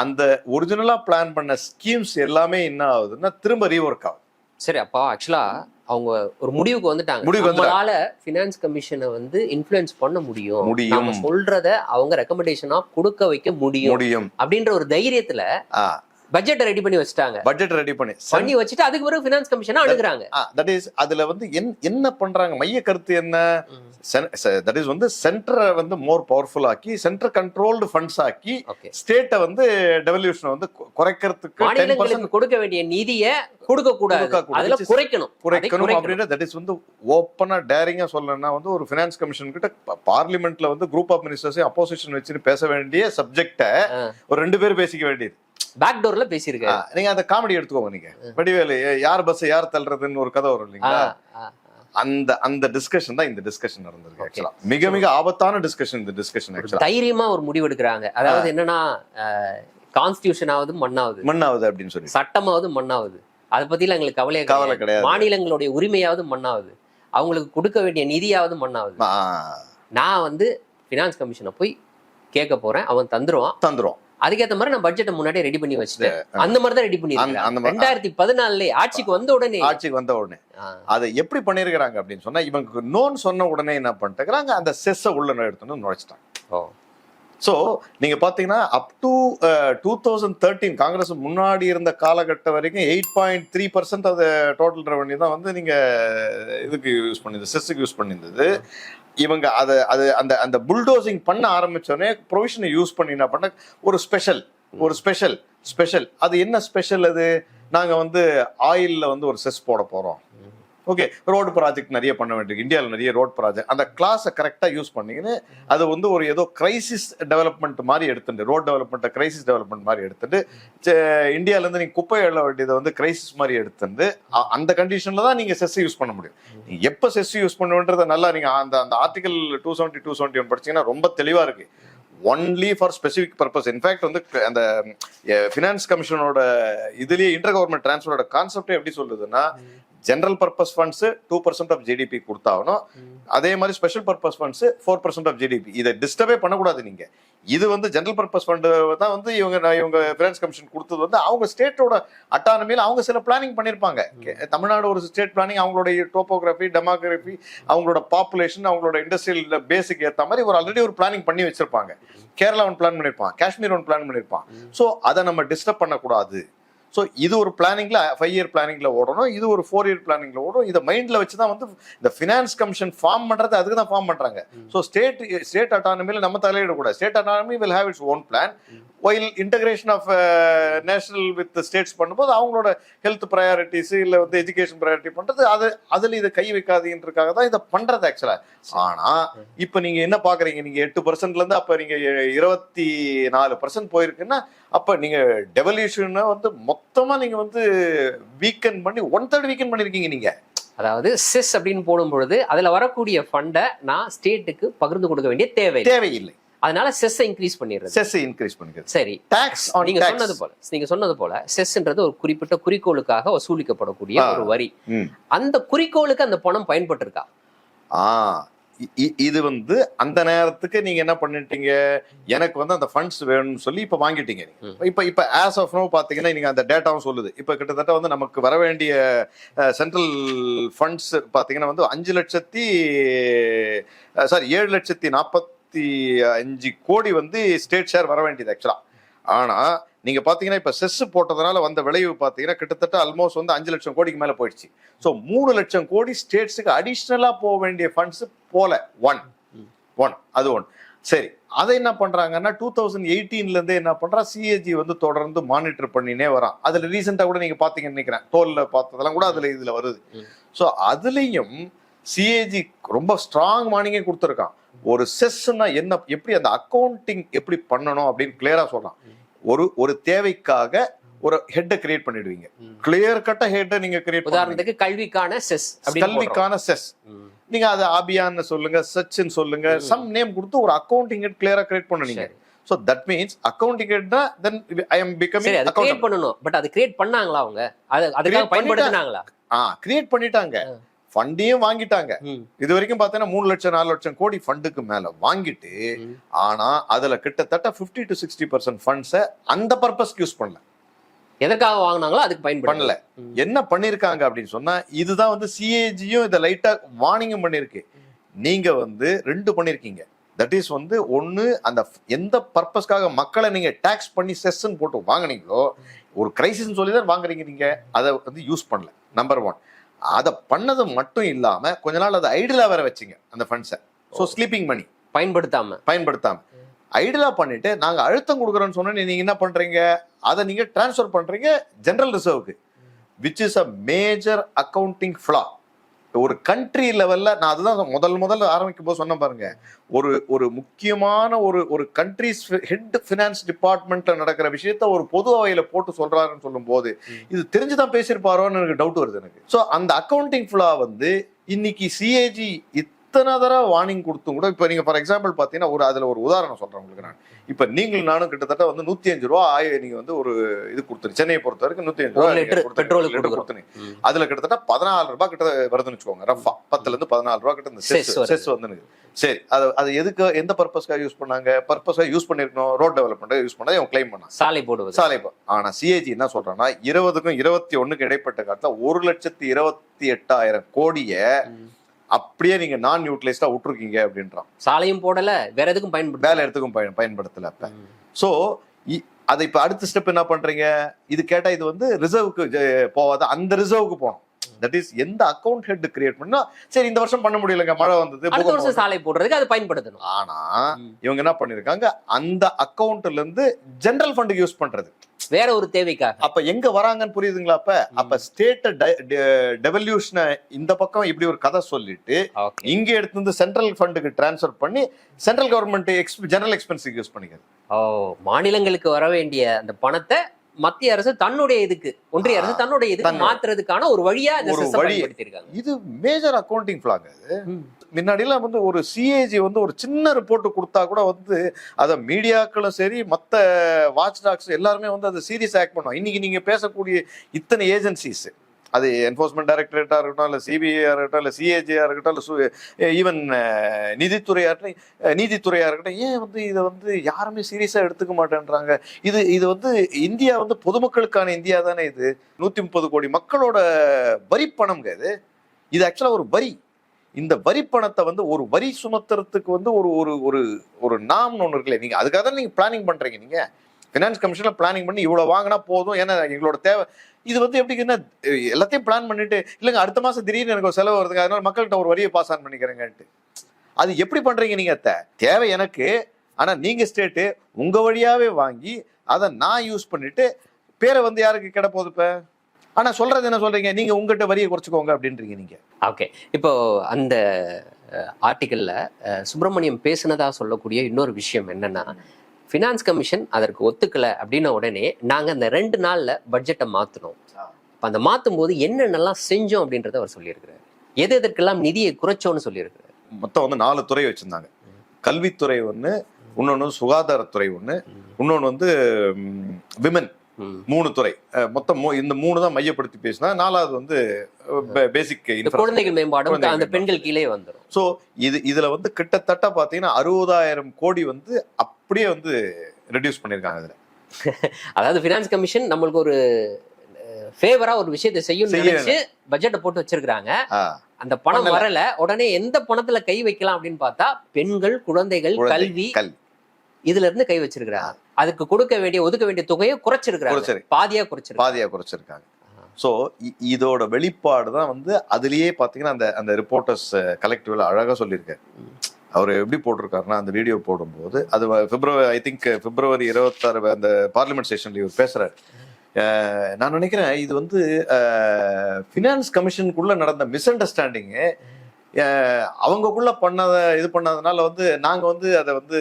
அந்த ஒரிஜினலா பிளான் பண்ண ஸ்கீம்ஸ் எல்லாமே என்ன ஆகுதுன்னா திரும்ப ரீஒர்க் ஆகுது சரி அப்பா ஆக்சுவலா அவங்க ஒரு முடிவுக்கு வந்துட்டாங்க முடிவுக்கு வந்துட்டாங்க. நம்மளால பினான்ஸ் கமிஷனை வந்து இன்ஃப்ளூயன்ஸ் பண்ண முடியும் முடியும். சொல்றத அவங்க ரெக்கமெண்டேஷனா கொடுக்க வைக்க முடியும் முடியும் அப்படின்ற ஒரு தைரியத்துல பட்ஜெட்டை ரெடி பண்ணி வச்சுட்டாங்க. பட்ஜெட் ரெடி பண்ணி. பண்ணி வச்சுட்டு அதுக்கு பிறகு பினான்ஸ் கமிஷனா அணுகுறாங்க. தட் இஸ் அதுல வந்து என்- என்ன பண்றாங்க? மைய கருத்து என்ன? தட் இஸ் வந்து சென்டரை வந்து மோர் பவர்ஃபுல் ஆக்கி சென்டர் கண்ட்ரோல்டு ஃபண்ட்ஸ் ஆக்கி ஸ்டேட்டை வந்து டெவல்யூஷனை வந்து குறைக்கிறதுக்கு மாநிலங்களுக்கு கொடுக்க வேண்டிய நிதியை கொடுக்க கூடாது. அதுல குறைக்கணும். குறைக்கணும் அப்படின்ற தட் இஸ் வந்து ஓப்பனா டேரிங்கா சொல்லணும்னா வந்து ஒரு ஃபினான்ஸ் கமிஷன் கிட்ட பார்லிமெண்ட்ல வந்து குரூப் ஆஃப் மினிஸ்டர்ஸையும் அப்போசிஷன் வச்சுட்டு பேச வேண்டிய சப்ஜெக்ட. ஒரு ரெண்டு பேர் பேசிக்க வேண்டியது. பேக் டோர்ல பேசியிருக்காரு நீங்க அந்த காமெடி எடுத்துக்கோங்க நீங்க. வடிவேலு யார் பஸ் யார் தள்ளுறதுன்னு ஒரு கதை வரும் இல்லைங்களா? அந்த அந்த டிஸ்கஷன் தான் இந்த டிஸ்கஷன் நடந்திருக்கு. ஆக்சுவலா மிக மிக ஆபத்தான டிஸ்கஷன் இந்த டிஸ்கஷன் தைரியமா ஒரு முடிவு எடுக்கிறாங்க அதாவது என்னன்னா கான்ஸ்டியூஷன் ஆகுது மண்ணாவது. மண்ணாவது அப்படின்னு சொல்லி. சட்டமாவது மண்ணாவது. அதை பத்திலாம் எங்களுக்கு கவலையே கவலை கிடையாது. மாநிலங்களுடைய உரிமையாவது மண்ணாவது. அவங்களுக்கு கொடுக்க வேண்டிய நிதியாவது மண்ணாவது. நான் வந்து பினான்ஸ் கமிஷனை போய் கேட்க போறேன். அவன் தந்துருவான். தந்துரும் அதுக்கேத்த மாதிரி நான் பட்ஜெட்டை முன்னாடியே ரெடி பண்ணி வச்சுட்டேன். அந்த மாதிரி தான் ரெடி பண்ணி அந்த- அந்த மாதிரி- ரெண்டாயிரத்தி பதினாலுலயே ஆட்சிக்கு வந்த உடனே. ஆட்சிக்கு வந்த உடனே. அதை எப்படி பண்ணிருக்கிறாங்க அப்படின்னு சொன்னா இவங்க நோன் சொன்ன உடனே என்ன பண்ணிட்டுக்கிறாங்க அந்த செஸ்ஸை உள்ள எடுத்துன்னு நுழைச்சிட்டாங்க. ஸோ நீங்க பாத்தீங்கன்னா up to two thousand thirteen Congress முன்னாடி இருந்த காலகட்டம் வரைக்கும் எயிட் பாயிண்ட் த்ரீ பர்சன்ட் அது டோட்டல் ரெவன்யூ தான் வந்து நீங்க uh, இதுக்கு யூஸ் பண்ணிருந்தது செஸ்ஸுக்கு யூஸ் பண்ணியிருந்தது. இவங்க அதை அது அந்த அந்த புல்டோசிங் பண்ண ஆரம்பிச்சோடனே ப்ரொவிஷனை யூஸ் பண்ணி என்ன பண்ண ஒரு ஸ்பெஷல் ஒரு ஸ்பெஷல் ஸ்பெஷல் அது என்ன ஸ்பெஷல் அது? நாங்கள் வந்து ஆயிலில் வந்து ஒரு செஸ் போட போகிறோம் ஓகே ரோடு ப்ராஜெக்ட் நிறைய பண்ண வேண்டியிருக்கு. இந்தியாவில் நிறைய ரோட் ப்ராஜெக்ட் அந்த கிளாஸை கரெக்டாக யூஸ் பண்ணிங்கன்னு அது வந்து ஒரு ஏதோ கிரைசிஸ் டெவலப்மெண்ட் மாதிரி எடுத்துட்டு ரோட் டெவலப்மெண்ட்டை கிரைசிஸ் டெவலப்மெண்ட் மாதிரி எடுத்துட்டு இந்தியாவிலேருந்து நீங்கள் குப்பை எழ வேண்டியதை வந்து கிரைசிஸ் மாதிரி எடுத்துட்டு அந்த கண்டிஷனில் தான் நீங்கள் செஸ் யூஸ் பண்ண முடியும். நீங்க எப்போ செஸ் யூஸ் பண்ணுன்றதை நல்லா நீங்கள் அந்த அந்த article two seventy two seventy one படிச்சீங்கன்னா ரொம்ப தெளிவாக இருக்கு. Only for specific purpose in fact வந்து அந்த ஃபினான்ஸ் கமிஷனோட இதுலயே இன்டர் கவர்மெண்ட் டிரான்ஸ்ஃபரோட கான்செப்டே எப்படி சொல்லுதுன்னா general purpose funds two percent of GDP கொடுத்தாகணும். அதே மாதிரி special purpose funds four percent of GDP இதை டிஸ்டர்பே பண்ணக்கூடாது நீங்க. இது வந்து ஜெனரல் பர்பஸ் ஃபண்டு தான் வந்து இவங்க இவங்க ஃபினான்ஸ் கமிஷன் கொடுத்தது வந்து அவங்க ஸ்டேட்டோட அட்டானமியில் அவங்க சில பிளானிங் பண்ணியிருப்பாங்க தமிழ்நாடு ஒரு ஸ்டேட் பிளானிங் அவங்களுடைய டோப்போகிராஃபி டெமோகிராஃபி அவங்களோட பாப்புலேஷன் அவங்களோட இண்டஸ்ட்ரியல் பேசிக் ஏற்ற மாதிரி ஒரு ஆல்ரெடி ஒரு பிளானிங் பண்ணி வச்சிருப்பாங்க. கேரளா ஒன் பிளான் பண்ணியிருப்பான் காஷ்மீர் ஒன் பிளான் பண்ணியிருப்பான் ஸோ அதை நம்ம டிஸ்டர்ப் பண்ணக்கூடாது. ஸோ இது ஒரு பிளானிங்ல ஃபைவ் இயர் பிளானிங்ல ஓடணும். இது ஒரு ஃபோர் இயர் பிளானிங்ல ஓடும் இதை மைண்ட்ல வச்சு தான் வந்து இந்த ஃபினான்ஸ் கமிஷன் ஃபார்ம் பண்றது அதுக்கு தான் ஃபார்ம் பண்றாங்க. ஸோ ஸ்டேட் ஸ்டேட் அட்டானமியில் நம்ம தலையிடக்கூடாது. State autonomy will have its own plan while integration of national with states பண்ணும்போது அவங்களோட ஹெல்த் ப்ரையாரிட்டிஸ் இல்லை வந்து எஜுகேஷன் ப்ரையாரிட்டி பண்றது அது அதில் இதை கை வைக்காதீன்றதுக்காக தான் இதை பண்றது ஆக்சுவலா ஆனா இப்போ நீங்க என்ன பாக்குறீங்க? நீங்க எட்டு பர்சன்ட்ல இருந்து அப்ப நீங்க இருபத்தி நாலு பர்சன்ட் போயிருக்குன்னா அப்ப நீங்க டெவல்யூஷனை வந்து மொத்தமா நீங்க வந்து வீக்கெண்ட் பண்ணி ஒன் தேர்ட் வீக்கெண்ட் பண்ணிருக்கீங்க நீங்க. அதாவது செஸ் அப்படின்னு போடும் பொழுது அதுல வரக்கூடிய ஃபண்டை நான் ஸ்டேட்டுக்கு பகிர்ந்து கொடுக்க வேண்டிய தேவை. தேவையில்லை. அதனால செஸ்ஸை இன்க்ரீஸ் பண்ணிடுறது. செஸ் இன்க்ரீஸ் பண்ணிக்கிறது. சரி. டாக்ஸ் நீங்க சொன்னது போல நீங்க சொன்னது போல செஸ்ன்றது ஒரு குறிப்பிட்ட குறிக்கோளுக்காக வசூலிக்கப்படக்கூடிய. ஒரு வரி. அந்த குறிக்கோளுக்கு அந்த பணம் பயன்பட்டு இருக்கா ஆ. இ- இ- இது வந்து அந்த நேரத்துக்கு நீங்க என்ன பண்ணிட்டீங்க? எனக்கு வந்து அந்த ஃபண்ட்ஸ் வேணும்னு சொல்லி இப்ப வாங்கிட்டீங்க. இப்ப இப்ப ஆஸ் ஆஃப் நோ பாத்தீங்கன்னா நீங்க அந்த டேட்டாவும் சொல்லுது. இப்ப கிட்டத்தட்ட வந்து நமக்கு வர வேண்டிய சென்ட்ரல் ஃபண்ட்ஸ் பாத்தீங்கன்னா வந்து அஞ்சு லட்சத்தி சாரி ஏழு லட்சத்தி நாற்பத்தி அஞ்சு கோடி வந்து ஸ்டேட் ஷேர் வர வேண்டியது ஆக்சுவலா ஆனா நீங்க பாத்தீங்கன்னா இப்ப செஸ் போட்டதுனால வந்த விளைவு பாத்தீங்கன்னா கிட்டத்தட்ட ஆல்மோஸ்ட் வந்து அஞ்சு லட்சம் கோடிக்கு மேல போயிடுச்சு. ஸோ மூணு லட்சம் கோடி ஸ்டேட்ஸுக்கு அடிஷ்னலா போக வேண்டிய ஃபண்ட்ஸ் போல. ஒன் ஒன் அது ஒன் சரி. அதை என்ன பண்றாங்கன்னா டூ தௌசண்ட் எயிட்டீன்ல இருந்தே என்ன பண்றா சிஏஜி வந்து தொடர்ந்து மானிட்டர் பண்ணினே வரான். அதுல ரீசெண்டா கூட நீங்க பாத்தீங்கன்னு நினைக்கிறேன். தோல்ல பார்த்ததெல்லாம் கூட அதுல இதுல வருது. ஸோ அதுலயும் சிஏஜி ரொம்ப ஸ்ட்ராங் மார்னிங்கே கொடுத்துருக்கான். ஒரு செஸ்னா என்ன எப்படி அந்த அக்கௌண்டிங் எப்படி பண்ணணும் அப்படின்னு கிளியரா சொல்றான். ஒரு ஒரு தேவைக்காக ஒரு ஹெட்டை கிரியேட் பண்ணிடுவீங்க. கிளியர் கட்ட ஹெட்டை நீங்க கிரியேட் உதாரணத்துக்கு கல்விக்கான செஸ். கல்விக்கான செஸ். நீங்க அது ஆபியான்னு சொல்லுங்க சச்ன்னு சொல்லுங்க. சம் நேம் கொடுத்து ஒரு அக்கௌண்டிங் கிளியரா கிரியேட் பண்ணுவீங்க. So that means accounting then I am சரி பிகமிங் அது கிரியேட் பண்ணணும் பட் அது கிரியேட் பண்ணாங்களா அவங்க அது அதுக்காக பயன்படுத்தினாங்களா ஆ கிரியேட் பண்ணிட்டாங்க. ஃபண்டையும் வாங்கிட்டாங்க. இது வரைக்கும் பார்த்தீங்கன்னா மூணு லட்சம் நாலு லட்சம் கோடி ஃபண்டுக்கு மேல வாங்கிட்டு ம். ஆனா அதுல கிட்டத்தட்ட 50 டு சிக்ஸ்டி பர்சன்ட் ஃபண்ட்ஸை அந்த பர்பஸ்க்கு யூஸ் பண்ணல. எதற்காக வாங்கினாங்களோ அதுக்கு பயன்படல பண்ணல. என்ன பண்ணிருக்காங்க அப்படின்னு சொன்னா இதுதான் வந்து சிஏஜியும் இதை லைட்டா வார்னிங்கும் பண்ணிருக்கு. நீங்க வந்து ரெண்டு பண்ணிருக்கீங்க. தட் இஸ் வந்து ஒண்ணு அந்த எந்த பர்பஸ்க்காக மக்களை நீங்க டாக்ஸ் பண்ணி செஸ்ன்னு போட்டு வாங்குனீங்களோ ஒரு கிரைசிஸ் சொல்லி தான் வாங்குறீங்க நீங்க. அதை வந்து யூஸ் பண்ணல. நம்பர் ஒன் அதை பண்ணது மட்டும் இல்லாம கொஞ்ச நாள் அதை ஐடியலா வேற வச்சீங்க அந்த ஃபண்ட்ஸை ஸோ ஸ்லீப்பிங் மணி பயன்படுத்தாம. பயன்படுத்தாம. ஐடியலா பண்ணிட்டு நாங்க அழுத்தம் கொடுக்குறோம்னு சொன்னா நீங்க என்ன பண்றீங்க? அதை நீங்க டிரான்ஸ்ஃபர் பண்றீங்க general ரிசர்வுக்கு which is a major accounting flow ஒரு கண்ட்ரி லெவல்ல நான் அதுதான் முதல் முதல்ல ஆரம்பிக்கும் போது சொன்ன பாருங்க. ஒரு ஒரு முக்கியமான ஒரு ஒரு கண்ட்ரிஸ் ஹெட் ஃபினான்ஸ் டிபார்ட்மெண்ட்ல நடக்கிற விஷயத்த ஒரு பொது அவையில போட்டு சொல்றாருன்னு சொல்லும் போது இது தெரிஞ்சுதான் பேசியிருப்பாரோன்னு எனக்கு டவுட் வருது எனக்கு. ஸோ அந்த அக்கவுண்டிங் ஃபிளா வந்து இன்னைக்கு சிஏஜி இத்தனை தடவை வார்னிங் கொடுத்தும் கூட இப்போ நீங்க ஃபார் எக்ஸாம்பிள் பார்த்தீங்கன்னா ஒரு அதுல ஒரு உதாரணம் சொல்றேன் உங்களுக்கு நான் இப்போ நீங்களும் நானும் கிட்டத்தட்ட வந்து நூத்தி அஞ்சு ரூபா ஆய நீங்க வந்து ஒரு இது கொடுத்துரு சென்னையை பொறுத்த வரைக்கும் நூத்தி அஞ்சு ரூபா. கொடுத்துரு. ம். அதுல கிட்டத்தட்ட பதினாலு ரூபாய் கிட்ட வருதுன்னு வச்சுக்கோங்க ரஃபா பத்துல இருந்து பதினாலு ரூபாய் கிட்ட இந்த செஸ். செஸ் வந்து சரி அது அது எதுக்கு எந்த பர்பஸ்க்காக யூஸ் பண்ணாங்க பர்பஸ்க்காக யூஸ் பண்ணிருக்கணும் ரோட் டெவலப்மெண்ட் யூஸ் பண்ணதை இவங்க கிளைம் பண்ணாங்க சாலை போடுவது சாலை ப- ஆனா சிஏஜி என்ன சொல்றான்னா இருபதுக்கும் இருபத்தி ஒண்ணுக்கு இடைப்பட்ட காலத்துல ஒரு லட்சத்தி இருபத்தி எட்டாயிரம் கோடிய. அப்படியே நீங்க நான் யூட்டிலைஸ்டா விட்டுருக்கீங்க அப்படின்றான். சாலையும் போடல வேற எதுக்கும் பயன்படுத்த வேலை இடத்துக்கும் பயன் பயன்படுத்தல அப்ப. சோ அதை இப்ப அடுத்த ஸ்டெப் என்ன பண்றீங்க? இது கேட்டா இது வந்து ரிசர்வுக்கு போவாத அந்த ரிசர்வுக்கு போகணும். தட் இஸ் எந்த அக்கவுண்ட் ஹெட் கிரியேட் பண்ணா சரி இந்த வருஷம் பண்ண முடியலங்க மழை வந்தது அடுத்த வருஷம் சாலை போடுறதுக்கு அதை பயன்படுத்தணும். ஆனா. இவங்க என்ன பண்ணிருக்காங்க அந்த அக்கவுண்ட்ல இருந்து ஜெனரல் ஃபண்டுக்கு யூஸ் பண்றது. வேற ஒரு தேவைக்காக. அப்ப எங்க வராங்கன்னு புரியுதுங்களா அப்ப? அப்ப ஸ்டேட்ட டெவல்யூஷனை இந்த பக்கம் இப்படி ஒரு கதை சொல்லிட்டு இங்க எடுத்து வந்து சென்ட்ரல் ஃபண்டுக்கு டிரான்ஸ்ஃபர் பண்ணி சென்ட்ரல் கவர்மெண்ட் ஜெனரல் எக்ஸ்பென்ஸுக்கு யூஸ் பண்ணிக்கிறது. ஓ மாநிலங்களுக்கு வர வேண்டிய அந்த பணத்தை மத்திய அரசு தன்னுடைய இதுக்கு ஒன்றிய அரசு தன்னுடைய இதுக்கு மாத்துறதுக்கான ஒரு வழியா ஒரு வழி. இது மேஜர் அக்கௌண்டிங் ம். முன்னாடிலாம் வந்து ஒரு சிஏஜி வந்து ஒரு சின்ன ரிப்போர்ட் கொடுத்தா கூட வந்து அதை மீடியாக்களும் சரி மற்ற வாட்ச் டாக்ஸ் எல்லாருமே வந்து அதை சீரியஸ் ஆக்ட் பண்ணுவோம் இன்னைக்கு நீங்க பேசக்கூடிய இத்தனை ஏஜென்சிஸ் அது என்ஃபோர்ஸ்மெண்ட் டைரக்டரேட்டாக இருக்கட்டும் இல்லை சிபிஐயாக இருக்கட்டும் இல்லை சிஏஜியாக இருக்கட்டும் இல்லை ஈவன் நிதித்துறையாக நீதித்துறையாக இருக்கட்டும் ஏன் வந்து இதை வந்து யாருமே சீரியஸாக எடுத்துக்க மாட்டேன்றாங்க? இது இது வந்து இந்தியா வந்து பொதுமக்களுக்கான இந்தியா தானே இது? நூற்றி முப்பது கோடி மக்களோட வரி பணம்ங்க இது. இது ஆக்சுவலாக ஒரு வரி. இந்த வரி பணத்தை வந்து ஒரு வரி சுமத்துறதுக்கு வந்து ஒரு ஒரு ஒரு ஒரு நாம்னு ஒன்று இருக்குல்ல நீங்கள் அதுக்காக தான் நீங்கள் பிளானிங் பண்ணுறீங்க நீங்கள் ஃபினான்ஸ் கமிஷனில் பிளானிங் பண்ணி இவ்வளோ வாங்கினா போதும். ஏன்னா எங்களோட தேவை. இது வந்து எப்படின்னா எல்லாத்தையும் பிளான் பண்ணிட்டு இல்லைங்க அடுத்த மாதம் திடீர்னு எனக்கு ஒரு செலவு வருதுங்க அதனால மக்கள்கிட்ட ஒரு வரியை பாஸ் ஆன் பண்ணிக்கிறேங்கன்ட்டு. அது எப்படி பண்ணுறீங்க நீங்கள் அத்தை? தேவை எனக்கு. ஆனால் நீங்கள் ஸ்டேட்டு உங்கள் வழியாகவே வாங்கி அதை நான் யூஸ் பண்ணிட்டு பேரை வந்து யாருக்கு கிடப்போது இப்போ? ஆனால் ஆனா சொல்றது என்ன சொல்கிறீங்க நீங்கள் உங்கள்கிட்ட வரியை குறைச்சிக்கோங்க அப்படின்றீங்க நீங்கள் ஓகே இப்போ அந்த ஆர்டிக்கல்ல சுப்பிரமணியம் பேசினதாக சொல்லக்கூடிய இன்னொரு விஷயம் என்னன்னா ஃபினான்ஸ் கமிஷன் அதற்கு ஒத்துக்கல அப்படின்ன உடனே நாங்க அந்த ரெண்டு நாள்ல பட்ஜெட்டை மாத்தணும் அப்ப அந்த மாத்தும் போது என்னென்னலாம் செஞ்சோம் அப்படின்றத அவர் சொல்லியிருக்கிறார். எது எதற்கெல்லாம் நிதியை குறைச்சோம்னு சொல்லியிருக்கிறார். மொத்தம் வந்து நாலு துறை வச்சிருந்தாங்க. கல்வித்துறை ஒன்று இன்னொன்று சுகாதாரத்துறை ஒன்று இன்னொன்று வந்து விமன். மூணு துறை. மொத்தம் இந்த மூணு தான் மையப்படுத்தி பேசினா நாலாவது வந்து பேசிக் குழந்தைகள் குழந்தைகள் அந்த பெண்கள் கீழே வந்துடும் ஸோ இது இதுல வந்து கிட்டத்தட்ட பார்த்தீங்கன்னா அறுபதாயிரம் கோடி வந்து அப்படியே வந்து ரெடியூஸ் பண்ணியிருக்காங்க இதுல. அதாவது ஃபினான்ஸ் கமிஷன் நம்மளுக்கு ஒரு ஃபேவரா ஒரு விஷயத்தை செய்யும் செய்ய நினைச்சு பட்ஜெட்டை போட்டு வச்சிருக்காங்க அந்த பணம். வரல. உடனே எந்த பணத்துல கை வைக்கலாம் அப்படின்னு பார்த்தா பெண்கள் குழந்தைகள் குழந்தை, கல்வி இதுல இருந்து கை வச்சிருக்கிறாங்க. அதுக்கு கொடுக்க வேண்டிய ஒதுக்க வேண்டிய தொகையை குறைச்சிருக்கிறாங்க. குறைச்சிரு. பாதியா குறைச்சிருக்காங்க பாதியா குறைச்சிருக்காங்க. ஸோ இதோட வெளிப்பாடு தான் வந்து அதுலயே பார்த்தீங்கன்னா அந்த அந்த ரிப்போர்ட்டர்ஸ் கலெக்டிவ்ல அழகா சொல்லியிருக்காரு. அவர் எப்படி போட்டிருக்காருன்னா அந்த வீடியோ போடும்போது அது பிப்ரவரி ஐ திங்க் பிப்ரவரி இருபத்தாறு அந்த பார்லிமெண்ட் செஷன்ல இவர் பேசுறாரு. நான் நினைக்கிறேன் இது வந்து ஃபினான்ஸ் கமிஷனுக்குள்ள நடந்த மிஸ் அண்டர்ஸ்டாண்டிங்கு அவங்கக்குள்ள பண்ணத இது பண்ணதுனால வந்து நாங்க வந்து அதை வந்து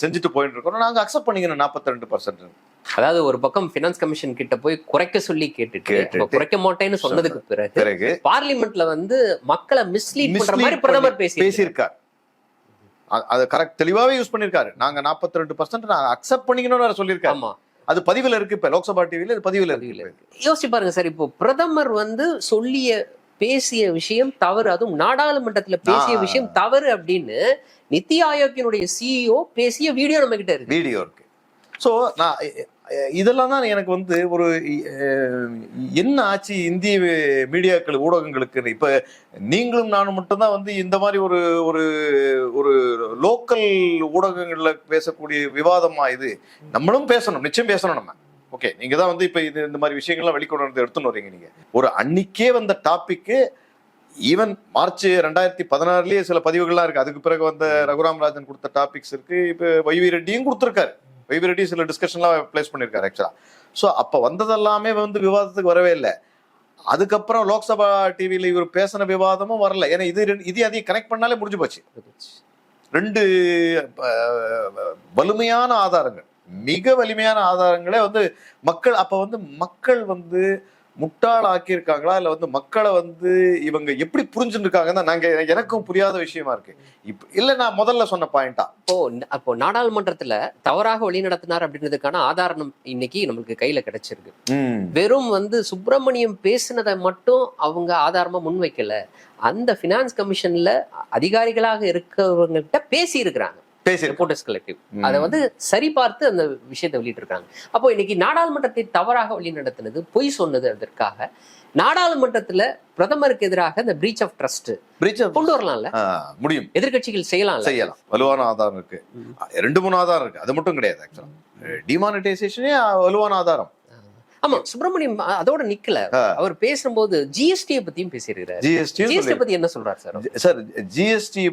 செஞ்சுட்டு போயிட்டு இருக்கோம். நாங்க அக்செப்ட் பண்ணிக்கணும் நாற்பத்தி ரெண்டு பர்சன்ட் அதாவது ஒரு பக்கம் ஃபினான்ஸ் கமிஷன் கிட்ட போய் குறைக்க சொல்லி கேட்டுட்டு குறைக்க மாட்டேன்னு சொன்னதுக்கு பிறகு பார்லிமெண்ட்ல வந்து மக்களை மிஸ்லீட் பண்ற மாதிரி பிரதமர் பேசி பேசியிருக்கார். அது கரெக்ட் தெளிவாவே யூஸ் பண்ணிருக்காரு. நாங்க 42% ரெண்டு பர்சன்ட் நாங்க அக்செப்ட் பண்ணிக்கணும்னு வேற சொல்லியிருக்காரு. அது பதிவுல இருக்கு இப்ப லோக்சபா டிவில இது பதிவுல இருக்கு. யோசிச்சு பாருங்க சார் இப்போ பிரதமர் வந்து சொல்லிய பேசிய விஷயம் தவறு. அதுவும் நாடாளுமன்றத்துல பேசிய. விஷயம் தவறு அப்படின்னு நித்தி ஆயோக்கினுடைய சிஇஓ பேசிய வீடியோ நம்ம கிட்ட இருக்கு. வீடியோ இருக்கு. சோ நான் இதெல்லாம் தான் எனக்கு வந்து ஒரு என்ன ஆச்சு இந்திய மீடியாக்கள் ஊடகங்களுக்கு? இப்ப நீங்களும் நானும் மட்டும்தான் வந்து இந்த மாதிரி ஒரு ஒரு ஒரு லோக்கல் ஊடகங்கள்ல பேசக்கூடிய விவாதமா இது? நம்மளும் பேசணும் நிச்சயம் பேசணும் நம்ம. ஓகே நீங்க தான் வந்து இப்ப இது இந்த மாதிரி விஷயங்கள்லாம் வெளிக்கொண்டு வந்து எடுத்துன்னு வரீங்க நீங்க. ஒரு அன்னைக்கே வந்த டாபிக்கு ஈவன் மார்ச் ரெண்டாயிரத்தி பதினாறுலயே சில பதிவுகள்லாம் இருக்கு. அதுக்கு பிறகு வந்த ரகுராம் ராஜன் கொடுத்த டாபிக்ஸ் இருக்கு. இப்ப வைவி ரெட்டியும் கொடுத்துருக்காரு. வைவி சில டிஸ்கஷன்லாம் பிளேஸ் பண்ணியிருக்காரு ஆக்சுவலாக ஸோ அப்போ வந்ததெல்லாமே வந்து விவாதத்துக்கு வரவே இல்லை. அதுக்கப்புறம் லோக்சபா டிவியில் இவர் பேசின விவாதமும் வரல. ஏன்னா இது இது அதையும் கனெக்ட் பண்ணாலே முடிஞ்சு போச்சு. ரெண்டு வலிமையான ஆதாரங்கள் மிக வலிமையான ஆதாரங்களே வந்து மக்கள் அப்போ வந்து மக்கள் வந்து முட்டாள் ஆக்கியிருக்காங்களா இல்ல வந்து மக்களை வந்து இவங்க எப்படி புரிஞ்சுட்டு இருக்காங்கன்னா நாங்க எனக்கும் புரியாத விஷயமா இருக்கு. இப்ப இல்ல நான் முதல்ல சொன்ன பாயிண்டா இப்போ அப்போ நாடாளுமன்றத்துல தவறாக வழி நடத்தினார் அப்படின்றதுக்கான ஆதாரம் இன்னைக்கு நம்மளுக்கு கையில கிடைச்சிருக்கு. வெறும் வந்து சுப்பிரமணியம் பேசினதை மட்டும் அவங்க ஆதாரமா முன்வைக்கல. அந்த பினான்ஸ் கமிஷன்ல அதிகாரிகளாக இருக்கிறவங்க கிட்ட பேசி இருக்கிறாங்க பேசி ரிப்போர்ட்டர்ஸ் கலெக்டிவ் அதை வந்து சரி பார்த்து அந்த விஷயத்தை வெளியிட்டிருக்காங்க. அப்போ இன்னைக்கு நாடாளுமன்றத்தை தவறாக வழி நடத்தினது பொய் சொன்னது அதற்காக நாடாளுமன்றத்துல பிரதமருக்கு எதிராக இந்த பிரீச் ஆஃப் ட்ரஸ்ட் பிரிட்ஜ் கொண்டு வரலாம்ல? முடியும். எதிர்க்கட்சிகள் செய்யலாம்ல? செய்யலாம். வலுவான ஆதாரம் இருக்கு. ரெண்டு மூணு ஆதாரம் இருக்கு. அது மட்டும் கிடையாது ஆக்சுவலா டிமானிட்டைசேஷனே வலுவான ஆதாரம். ஆமா சுப்பிரமணியம் அதோட நிக்கல. அவர் பேசும்போது ஜிஎஸ்டியை பத்தியும் பேசியிருக்கிறாரு. ஜிஎஸ்டி பத்தி என்ன சொல்றாரு சார்? சார் ஜிஎஸ்டி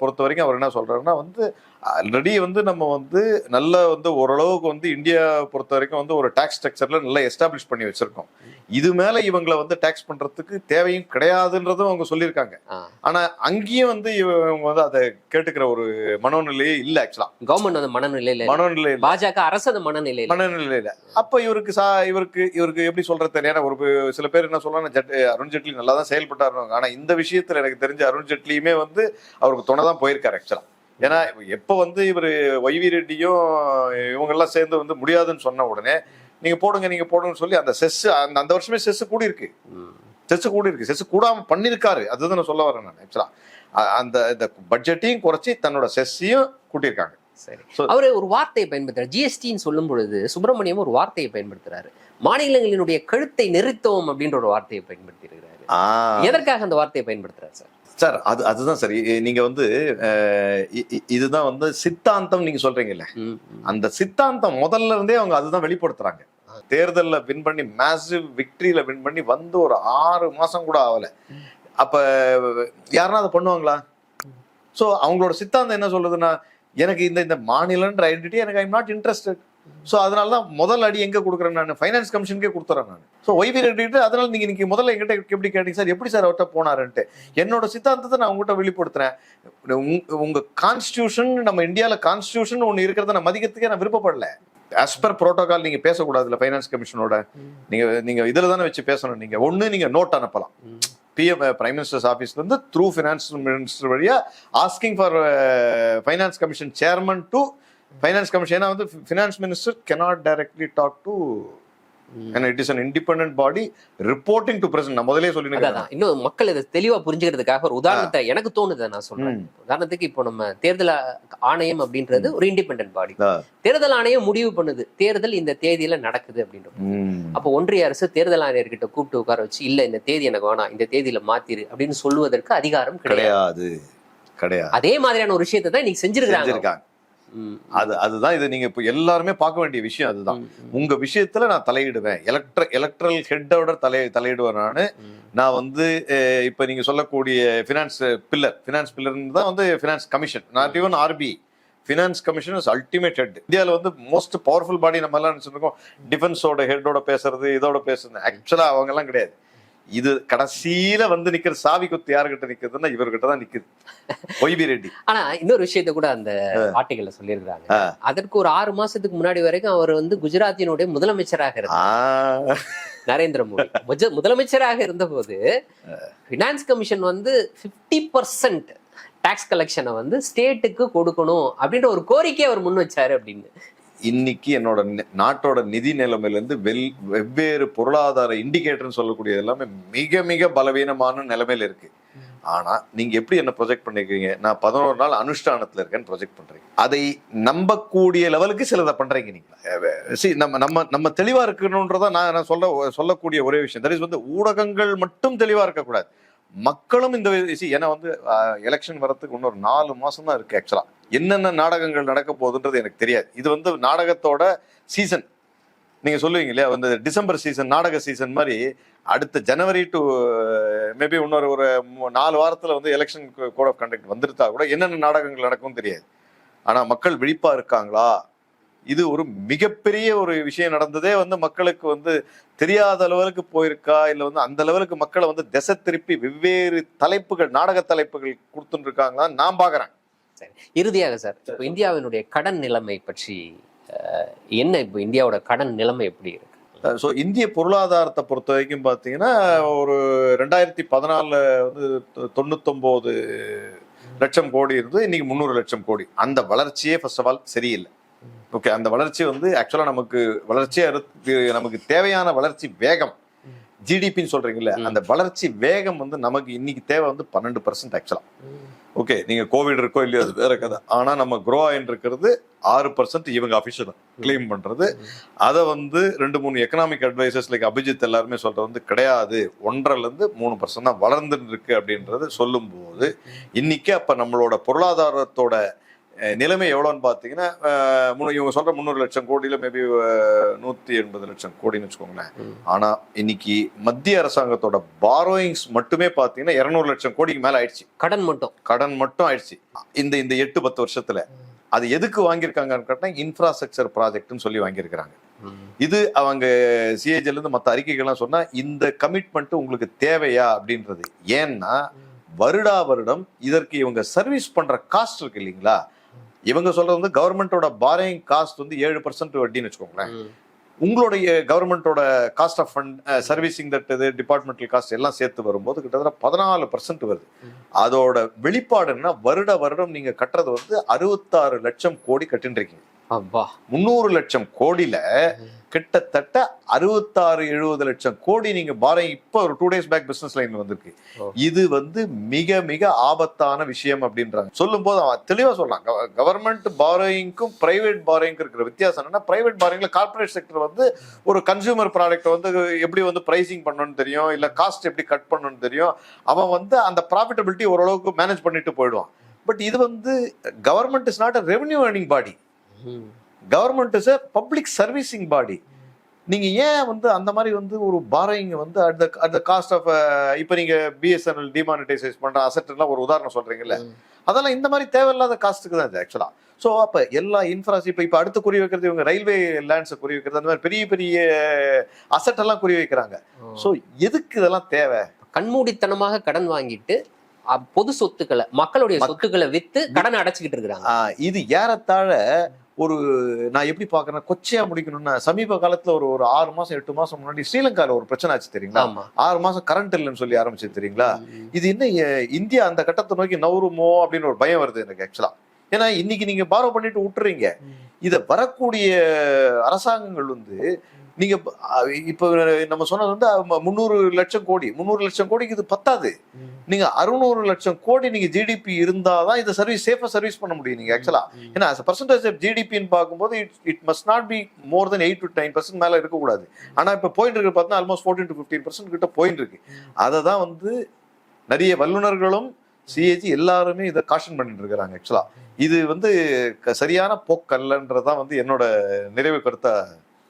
பொறுத்த வரைக்கும் அவர் என்ன சொல்றாருன்னா வந்து ஆல்ரெடி வந்து நம்ம வந்து நல்ல வந்து ஓரளவுக்கு வந்து இந்தியா பொறுத்த வரைக்கும் வந்து ஒரு டாக்ஸ் ஸ்ட்ரக்சர்ல நல்லா எஸ்டாப்ளிஷ் பண்ணி வச்சிருக்கோம் இது மேல இவங்களை வந்து டாக்ஸ் பண்றதுக்கு தேவையும் கிடையாதுன்றதும் அவங்க சொல்லியிருக்காங்க. ஆனா அங்கேயும் வந்து இவங்க வந்து அதை கேட்டுக்கிற ஒரு மனோநிலையே இல்ல ஆக்சுவலா கவர்மெண்ட் வந்து மனநிலையில இல்ல. மனோநிலை இல்ல. பாஜக அரசு அந்த மனநிலையில மனநிலையில அப்ப இவருக்கு சா இவருக்கு இவருக்கு எப்படி சொல்றது தெரியாது ஒரு சில பேர் என்ன சொல்றாங்க ஜட் அருண் ஜெட்லி நல்லா தான் செயல்பட்டாரு ஆனா இந்த விஷயத்துல எனக்கு தெரிஞ்ச அருண் ஜெட்லியுமே வந்து அவருக்கு துணை தான் போயிருக்காரு ஆக்சுவலா ஏன்னா எப்ப வந்து இவர் ஒய்வி ரெட்டியும் இவங்க எல்லாம் சேர்ந்து வந்து முடியாதுன்னு சொன்ன உடனே நீங்க போடுங்க நீங்க போடுங்கன்னு சொல்லி அந்த செஸ் அந்த அந்த வருஷமே செஸ் கூடி இருக்கு. செஸ் கூடி இருக்கு. செஸ் கூடாம பண்ணிருக்காரு அதுதான் நான் சொல்ல வரேன் நான் ஆக்சுவலா அந்த இந்த பட்ஜெட்டையும் குறைச்சி தன்னோட செஸ்ஸையும் கூட்டியிருக்காங்க. அவரு ஒரு வார்த்தையை பயன்படுத்துறாரு. ஜிஎஸ்டின்னு சொல்லும் பொழுது சுப்பிரமணியம் ஒரு வார்த்தையை பயன்படுத்துறாரு. மாநிலங்களினுடைய கழுத்தை நெறித்தோம் அப்படின்ற ஒரு வார்த்தையை பயன்படுத்தி இருக்கிறாரு எதற்காக அந்த வார்த்தையை பயன்படுத்துறாரு சார்? சார் அது அதுதான் சரி. நீங்க வந்து இதுதான் வந்து சித்தாந்தம் நீங்க சொல்றீங்கல்ல. அந்த சித்தாந்தம் முதல்ல இருந்தே அவங்க அதுதான் வெளிப்படுத்துறாங்க. தேர்தல்ல வின் பண்ணி மேசிவ் விக்டரியில வின் பண்ணி வந்து ஒரு ஆறு மாசம் கூட ஆகல அப்ப யாருன்னா அதை பண்ணுவாங்களா? சோ அவங்களோட சித்தாந்தம் என்ன சொல்லுதுன்னா எனக்கு இந்த இந்த மாநிலன்ற ஐடென்டிட்டி எனக்கு ஐம் நாட் இன்ட்ரெஸ்டட் ஸோ அதனால தான் முதல் அடி எங்க கொடுக்குறேன் நான்? ஃபைனான்ஸ் கமிஷனுக்கே கொடுத்துறேன் நான். ஸோ ஒய்வி ரெட்டிட்டு அதனால நீங்க நீங்க முதல்ல எங்கிட்ட எப்படி கேட்டீங்க? சார் எப்படி சார் அவர்கிட்ட போனாருன்ட்டு. என்னோட சித்தாந்தத்தை நான் உங்ககிட்ட வெளிப்படுத்துறேன். உங்க- உங்க கான்ஸ்டியூஷன் நம்ம இந்தியாவில் கான்ஸ்டியூஷன் ஒன்று இருக்கிறத நான் மதிக்கிறதுக்கே நான் விருப்பப்படல. As per protocol நீங்க பேசக்கூடாதுல ஃபைனான்ஸ் கமிஷனோட நீங்க நீங்க இதில் தானே வச்சு பேசணும். நீங்க ஒண்ணு நீங்க நோட் அனுப்பலாம். பிஎம் பிரைம் மினிஸ்டர்ஸ் ஆஃபீஸ்லேருந்து த்ரூ ஃபினான்ஸ் மினிஸ்டர் வழியா asking for finance commission chairman to finance commission ஏன்னா வந்து finance minister cannot directly talk to it is an independent body reporting to president. நான் முதலே சொல்லி அதான் இன்னும் மக்கள் இதை தெளிவா புரிஞ்சுக்கிறதுக்காக ஒரு உதாரணத்தை எனக்கு தோணுதை நான் சொல்றேன். உதாரணத்துக்கு இப்போ நம்ம தேர்தல் ஆணையம் அப்படின்றது ஒரு இண்டிபெண்டன்ட் பாடி. தேர்தல் ஆணையம் முடிவு பண்ணுது. தேர்தல் இந்த தேதியில நடக்குது அப்படின்றது அப்போ ஒன்றிய அரசு தேர்தல் ஆணையர்கிட்ட கூப்பிட்டு உட்கார வச்சு இல்ல இந்த தேதி எனக்கு வேணாம். இந்த தேதியில மாத்திரு அப்படின்னு சொல்லுவதற்கு அதிகாரம் கிடையாது. கிடையாது. அதே மாதிரியான ஒரு விஷயத்தை தான் இன்னைக்கு செஞ்சிருக்காங்க. அது அதுதான் இது நீங்க இப்போ எல்லாருமே பார்க்க வேண்டிய விஷயம் அதுதான். உங்க விஷயத்துல நான் தலையிடுவேன். எலக்ட்ர எலக்ட்ரல் ஹெட்டோட தலை தலையிடுவேன் நான். நான் வந்து இப்ப நீங்க சொல்லக்கூடிய ஃபினான்ஸ் பில்லர் ஃபினான்ஸ் பில்லர் தான் வந்து finance commission not even RBI finance commission is ultimate head இந்தியாவில் வந்து மோஸ்ட் பவர்ஃபுல் பாடி நம்ம எல்லாம் நினைச்சிருக்கோம் டிஃபென்ஸோட ஹெட்டோட பேசுறது இதோட பேசுறது. ஆக்சுவலா அவங்க எல்லாம் கிடையாது. இது கடைசியில வந்து நிக்கிற சாவி குத்து யாருகிட்ட நிக்குதுன்னா இவர்கிட்ட தான் நிக்குது. ஒய்பி ரெட்டி. ஆனா இன்னொரு விஷயத்தை கூட அந்த ஆர்டிகல்ல சொல்லியிருக்காங்க ஆ. அதற்கு ஒரு ஆறு மாசத்துக்கு முன்னாடி வரைக்கும் அவர் வந்து குஜராத்தினுடைய முதலமைச்சராக இருந்தார். நரேந்திர மோடி. முதலமைச்சராக இருந்தபோது பினான்ஸ் கமிஷன் வந்து 50% பர்சன்ட் டாக்ஸ் கலெக்ஷனை வந்து ஸ்டேட்டுக்கு கொடுக்கணும் அப்படின்ற ஒரு கோரிக்கை அவர் முன் வச்சாரு அப்படின்னு. இன்னைக்கு என்னோட நாட்டோட நிதி நிலைமையில இருந்து வெல் வெவ்வேறு பொருளாதார இண்டிகேட்டர்னு சொல்லக்கூடிய எல்லாமே மிக மிக பலவீனமான நிலைமையில இருக்கு. ஆனா நீங்க எப்படி என்ன ப்ரொஜெக்ட் பண்ணிருக்கீங்க? நான் பதினோரு நாள் அனுஷ்டானத்துல இருக்கேன்னு ப்ரொஜெக்ட் பண்றீங்க. அதை நம்பக்கூடிய லெவலுக்கு சிலதை பண்றீங்க நீங்க. அஹ் see, நம்ம நம்ம நம்ம தெளிவா இருக்கணும்ன்றத நான் நான் சொல்ல சொல்லக்கூடிய ஒரே விஷயம். தட் இஸ் வந்து ஊடகங்கள் மட்டும் தெளிவா இருக்கக்கூடாது. மக்களும் இந்த ஏன்னா வந்து எலெக்ஷன் வரத்துக்கு இன்னொரு நாலு மாசம் தான் இருக்கு ஆக்சுவலா என்னென்ன நாடகங்கள் நடக்க போகுதுன்றது எனக்கு தெரியாது. இது வந்து நாடகத்தோட சீசன் நீங்க சொல்லுவீங்க இல்லையா வந்து டிசம்பர் சீசன் நாடக சீசன் மாதிரி அடுத்த ஜனவரி டு மேபி இன்னொரு ஒரு நாலு வாரத்துல வந்து எலெக்ஷன் கோட் ஆஃப் கண்டக்ட் வந்துருந்தா கூட என்னென்ன நாடகங்கள் நடக்கும் தெரியாது. ஆனா மக்கள் விழிப்பா இருக்காங்களா? இது ஒரு மிகப்பெரிய ஒரு விஷயம் நடந்ததே வந்து மக்களுக்கு வந்து தெரியாத லெவலுக்கு போயிருக்கா? இல்ல வந்து அந்த லெவலுக்கு மக்களை வந்து திசை திருப்பி வெவ்வேறு தலைப்புகள் நாடக தலைப்புகள் கொடுத்துட்டு நான் பாக்குறேன். சரி. இறுதியாக சார் இப்போ இந்தியாவினுடைய கடன் நிலைமை பற்றி என்ன இப்போ இந்தியாவோட கடன் நிலைமை எப்படி இருக்கு? ஸோ இந்திய பொருளாதாரத்தை பொறுத்த வரைக்கும் பார்த்தீங்கன்னா ஒரு ரெண்டாயிரத்தி பதினாலில் வந்து தொண்ணூத்தொம்போது லட்சம் கோடி இருந்து இன்னைக்கு முந்நூறு லட்சம் கோடி. அந்த வளர்ச்சியே ஃபர்ஸ்ட் ஆஃப் ஆல் சரியில்லை. ஓகே அந்த வளர்ச்சி வந்து ஆக்சுவலாக நமக்கு வளர்ச்சியா இருக்கு நமக்கு தேவையான வளர்ச்சி வேகம் ஜிடிபின்னு சொல்றீங்கல்ல. அந்த வளர்ச்சி வேகம் வந்து நமக்கு இன்னைக்கு தேவை வந்து பன்னெண்டு பர்சன்ட் ஆக்சுவலா ஓகே நீங்க கோவிட் இருக்கோ இல்லையோ அது வேற கதை. ஆனா நம்ம க்ரோ ஆயின்னு இருக்கிறது ஆறு பர்சன்ட் இவங்க அபிஷியல் கிளைம் பண்றது. அதை வந்து ரெண்டு மூணு எக்கனாமிக் அட்வைசர்ஸ் லைக் அபிஜித் எல்லாருமே சொல்றது வந்து கிடையாது. ஒன்றரைல இருந்து மூணு பர்சன்ட் தான் வளர்ந்துட்டு இருக்கு அப்படின்றது சொல்லும்போது இன்னைக்கு அப்ப நம்மளோட பொருளாதாரத்தோட நிலைமை எவ்வளோன்னு பார்த்தீங்கன்னா இவங்க சொல்ற முந்நூறு லட்சம் கோடியில மேபி நூத்தி எண்பது லட்சம் கோடின்னு வச்சுக்கோங்களேன். ம். ஆனா இன்னைக்கு மத்திய அரசாங்கத்தோட பாரோயிங்ஸ் மட்டுமே பார்த்தீங்கன்னா இருநூறு லட்சம் கோடிக்கு மேல ஆயிடுச்சு. கடன் மட்டும். கடன் மட்டும் ஆயிடுச்சு. இந்த இந்த எட்டு பத்து வருஷத்துல. அது எதுக்கு வாங்கியிருக்காங்கன்னு கேட்டா இன்ஃப்ராஸ்ட்ரக்சர் ப்ராஜெக்ட்னு சொல்லி வாங்கியிருக்கிறாங்க. இது அவங்க சிஏஜில இருந்து மற்ற அறிக்கைகள்லாம் சொன்னா இந்த கமிட்மெண்ட் உங்களுக்கு தேவையா அப்படின்றது. ஏன்னா வருடா வருடம் இதற்கு இவங்க சர்வீஸ் பண்ற காஸ்ட் இருக்கு இல்லைங்களா? இவங்க சொல்றது வந்து கவர்மெண்டோட பாரிங் காஸ்ட் வந்து ஏழு பர்சன்ட் வட்டின்னு வச்சுக்கோங்களேன். உங்களுடைய கவர்மெண்டோட cost of fund servicing that இது டிபார்ட்மெண்டல் காஸ்ட் எல்லாம் சேர்த்து வரும்போது கிட்டத்தட்ட பதினாலு பர்சன்ட் வருது. அதோட வெளிப்பாடு என்ன வருட வருடம் நீங்க கட்டுறது வந்து அறுபத்தாறு லட்சம் கோடி கட்டின்னு இருக்கீங்க முந்நூறு லட்சம் கோடியில கிட்டத்தட்ட அறுபத்தாறு எழுபது லட்சம் கோடி நீங்க பாரம் இப்ப ஒரு two days back business line வந்திருக்கு. இது வந்து மிக மிக ஆபத்தான விஷயம் அப்படின்றாங்க. சொல்லும் போது அவன் தெளிவா சொல்லலாம் கவர்மெண்ட் பாரோயிங்க்கும் பிரைவேட் பாரோயிங்க்கு இருக்கிற வித்தியாசம் என்னன்னா பிரைவேட் பாரோயிங்ல கார்பரேட் செக்டர் வந்து ஒரு கன்சியூமர் ப்ராடக்ட் வந்து எப்படி வந்து பிரைசிங் பண்ணணும்னு தெரியும் இல்ல காஸ்ட் எப்படி கட் பண்ணணும்னு தெரியும் அவன் வந்து அந்த ப்ராஃபிட்டபிலிட்டி ஓரளவுக்கு மேனேஜ் பண்ணிட்டு போயிடுவான். பட் இது வந்து government is not a revenue earning body. Government is a public servicing body நீங்க ஏன் வந்து அந்த மாதிரி வந்து ஒரு பாரோயிங் வந்து அட் த காஸ்ட் ஆஃப் இப்போ நீங்க பிஎஸ்என்எல் டிமானிட்டைசேஷன் பண்ற அசட் எல்லாம் ஒரு உதாரணம் சொல்றீங்கல்ல? ம். அதெல்லாம் இந்த மாதிரி தேவையில்லாத காஸ்ட்டுக்கு தான் இது ஆக்சுவலா ஸோ அப்ப எல்லா இன்ஃப்ராஸ் இப்போ இப்போ அடுத்து குறி வைக்கிறது இவங்க ரயில்வே லேண்ட்ஸை குறி வைக்கிறது அந்த மாதிரி பெரிய பெரிய அசட் எல்லாம் குறி வைக்கிறாங்க. ஸோ எதுக்கு இதெல்லாம் தேவை? கண்மூடித்தனமாக கடன் வாங்கிட்டு பொது சொத்துக்களை மக்களுடைய மக்- சொத்துக்களை வித்து கடனை அடைச்சுக்கிட்டு இருக்கிறாங்க. இது ஏறத்தாழ ஒரு நான் எப்படி பாக்குறேன் கொச்சையா முடிக்கணும்னா சமீப காலத்துல ஒரு ஒரு ஆறு மாசம் எட்டு மாசம் முன்னாடி ஸ்ரீலங்கால ஒரு பிரச்சனை ஆச்சு தெரியுங்களா? ஆறு மாசம் கரண்ட் இல்லைன்னு சொல்லி ஆரம்பிச்சது தெரியுங்களா. இது என்ன இந்தியா அந்த கட்டத்தை நோக்கி நவருமோ அப்படின்னு ஒரு பயம் வருது எனக்கு ஆக்சுவலா ஏன்னா இன்னைக்கு நீங்க பாரோ பண்ணிட்டு விட்டுறீங்க. இத வரக்கூடிய அரசாங்கங்கள் வந்து நீங்க இப்ப நம்ம சொன்னது வந்து முந்நூறு லட்சம் கோடி. முந்நூறு லட்சம் கோடிக்கு இது பத்தாது. நீங்க அறுநூறு லட்சம் கோடி நீங்க ஜிடிபி இருந்தாதான் இந்த சர்வீஸ் சேஃபா சர்வீஸ் பண்ண முடியும் நீங்க ஆக்சுவலா. ஏன்னா பர்சன்டேஜ் ஆஃப் ஜிடிபின்னு பார்க்கும்போது it it must not be more then eight to nine percent மேல இருக்கக்கூடாது. ஆனா இப்ப போயிட்டு இருக்கு பார்த்தா almost fourteen to fifteen percent கிட்ட போயிட்டு இருக்கு. அதை தான் வந்து நிறைய வல்லுநர்களும் சிஏஜி எல்லாருமே இதை காஷன் பண்ணிட்டு இருக்கிறாங்க ஆக்சுவலா இது வந்து சரியான போக்கல்லன்றதான் வந்து என்னோட நிறைவு கருத்தை